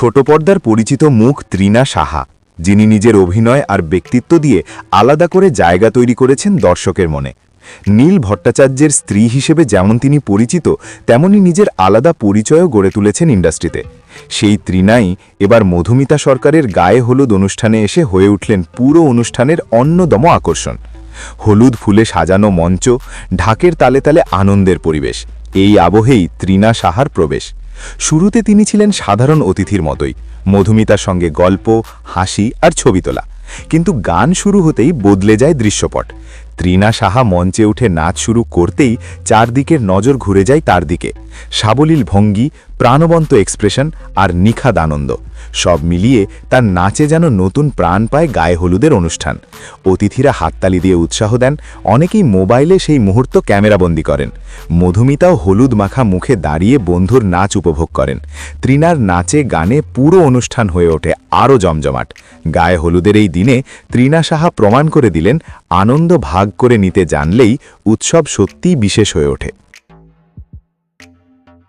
ছোট পর্দার পরিচিত মুখ ত্রিনা সাহা, যিনি নিজের অভিনয় আর ব্যক্তিত্ব দিয়ে আলাদা করে জায়গা তৈরি করেছেন দর্শকের মনে। নীল ভট্টাচার্যের স্ত্রী হিসেবে যেমন তিনি পরিচিত, তেমনি নিজের আলাদা পরিচয়ও গড়ে তুলেছেন ইন্ডাস্ট্রিতে। সেই ত্রিনাই এবার মধুমিতা সরকারের গায়ে হলুদ অনুষ্ঠানে এসে হয়ে উঠলেন পুরো অনুষ্ঠানের অন্যতম আকর্ষণ। হলুদ ফুলে সাজানো মঞ্চ, ঢাকের তালে তালে আনন্দের পরিবেশ। এই আবহেই ত্রিনা সাহার প্রবেশ। শুরুতে তিনি ছিলেন সাধারণ অতিথির মতোই, মধুমিতার সঙ্গে গল্প, হাসি আর ছবি তোলা। কিন্তু গান শুরু হতেই বদলে যায় দৃশ্যপট। ত্রিনা সাহা মঞ্চে উঠে নাচ শুরু করতেই চারদিকের নজর ঘুরে যায় তার দিকে। সাবলীল ভঙ্গি, প্রাণবন্ত এক্সপ্রেশন আর নিখাদ আনন্দ। সব মিলিয়ে তার নাচে যেন নতুন প্রাণ পায় গায়ে হলুদের অনুষ্ঠান। অতিথিরা হাততালি দিয়ে উৎসাহ দেন, অনেকেই মোবাইলে সেই মুহূর্ত ক্যামেরাবন্দি করেন। মধুমিতাও হলুদ মাখা মুখে দাঁড়িয়ে বন্ধুর নাচ উপভোগ করেন। ত্রিনার নাচে গানে পুরো অনুষ্ঠান হয়ে ওঠে আরও জমজমাট। গায়ে হলুদের এই দিনে ত্রিনা সাহা প্রমাণ করে দিলেন, আনন্দ ভাগ করে নিতে জানলেই উৎসব সত্যিই বিশেষ হয়ে ওঠে।